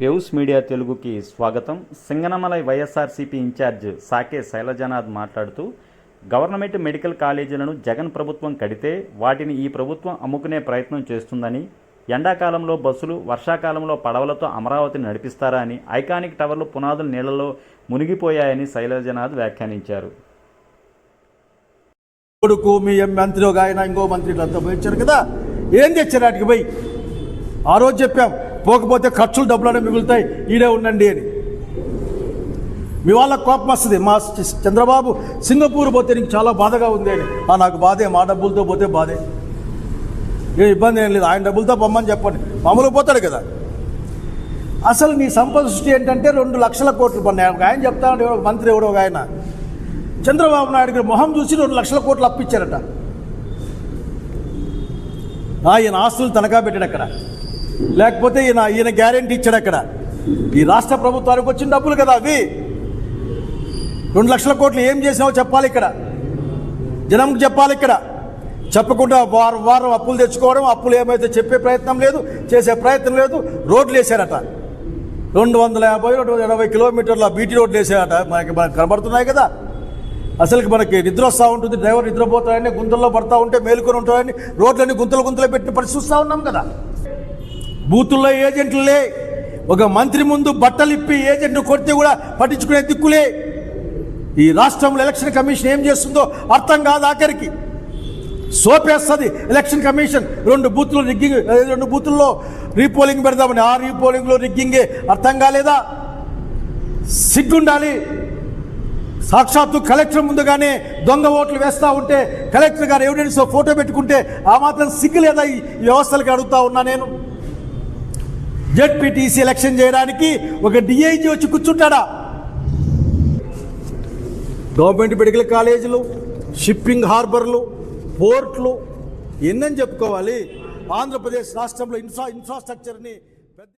Waves media తెలుగుకి స్వాగతం. Singanamala YSRCP incharge Sake Sailajanath మాట్లాడుతూ గవర్నమెంట్ మెడికల్ కాలేజీలను జగన్ ప్రభుత్వం కడితే వాటిని ఈ ప్రభుత్వం అమ్ముకునే ప్రయత్నం చేస్తుందని ఎండాకాలంలో బస్సులు వర్షాకాలంలో పడవలతో అమరావతిని నడిపిస్తారా అని ఐకానిక్ టవర్లు పునాదులు నీళ్ళలో మునిగిపోయాయని శైలజనాథ్ వ్యాఖ్యానించారు. కొడుకు మీ మంత్రి ఒక ఆయన ఇంకో మంత్రి పోయి కదా? ఏం తెచ్చారు వాటికి పోయి? ఆ రోజు చెప్పాం పోకపోతే ఖర్చులు డబ్బులనే మిగులుతాయి. ఈడే ఉండండి అని. మీ వాళ్ళ కోపం వస్తుంది. మా చంద్రబాబు సింగపూర్ పోతే నీకు చాలా బాధగా ఉంది అని. ఆ నాకు బాధే. మా డబ్బులతో పోతే బాధే. ఏ ఇబ్బంది ఏం లేదు. ఆయన డబ్బులతో పొమ్మని చెప్పండి. మామూలుగా పోతాడు కదా. అసలు నీ సంపద సృష్టి ఏంటంటే రెండు లక్షల కోట్లు పన్నాయి ఒక ఆయన చెప్తాడు ఎవరో మంత్రి ఎవడో ఒక ఆయన. చంద్రబాబు నాయుడు గారు మొహం చూసి రెండు లక్షల కోట్లు అప్పించారట ఆయన ఆస్తులు తనఖా పెట్టాడు అక్కడ. లేకపోతే ఈయన ఈయన గ్యారెంటీ ఇచ్చాడు అక్కడ. ఈ రాష్ట్ర ప్రభుత్వానికి వచ్చిన డబ్బులు కదా అవి. రెండు లక్షల కోట్లు ఏం చేసావో చెప్పాలి ఇక్కడ. జనంకి చెప్పాలి ఇక్కడ. చెప్పకుండా వారం వారం అప్పులు తెచ్చుకోవడం అప్పులు ఏమైతే చెప్పే ప్రయత్నం లేదు చేసే ప్రయత్నం లేదు రోడ్లు వేసారట రెండు వందల యాభై రెండు వందల ఎనభై కిలోమీటర్ల బీటీ రోడ్లు వేసారట మనకి మనకు కనబడుతున్నాయి కదా. అసలుకి మనకి నిద్ర వస్తూ ఉంటుంది డ్రైవర్ నిద్రపోతాడని గుంతల్లో పడతా ఉంటే మేలుకొని ఉంటాడని రోడ్లన్నీ గుంతలు గుంతలు పెట్టి పరిస్థితి చూస్తూ ఉన్నాం కదా. బూతుల్లో ఏజెంట్లే ఒక మంత్రి ముందు బట్టలు ఇప్పి ఏజెంట్ కొడితే కూడా పట్టించుకునే దిక్కులే. ఈ రాష్ట్రంలో ఎలక్షన్ కమిషన్ ఏం చేస్తుందో అర్థం కాదు ఆఖరికి. సోపేస్తుంది ఎలక్షన్ కమిషన్. రెండు బూత్లు రిగ్గింగ్ రెండు బూతుల్లో రీపోలింగ్ పెడదామని. ఆ రీపోలింగ్లో రిగ్గింగే అర్థం కాలేదా? సిగ్గుండాలి. సాక్షాత్తు కలెక్టర్ ముందుగానే దొంగ ఓట్లు వేస్తూ ఉంటే కలెక్టర్ గారు ఎవిడెన్స్ ఫోటో పెట్టుకుంటే ఆ మాత్రం సిగ్గు లేదా ఈ వ్యవస్థలకి అడుగుతా ఉన్నా నేను? జెడ్పీటీసీ ఎలక్షన్ చేయడానికి ఒక డిఐజీ వచ్చి కూర్చుంటాడా? గవర్నమెంట్ మెడికల్ కాలేజీలు షిప్పింగ్ హార్బర్లు పోర్ట్లు ఎన్నని చెప్పుకోవాలి? ఆంధ్రప్రదేశ్ రాష్ట్రంలో ఇన్ఫ్రా ఇన్ఫ్రాస్ట్రక్చర్ని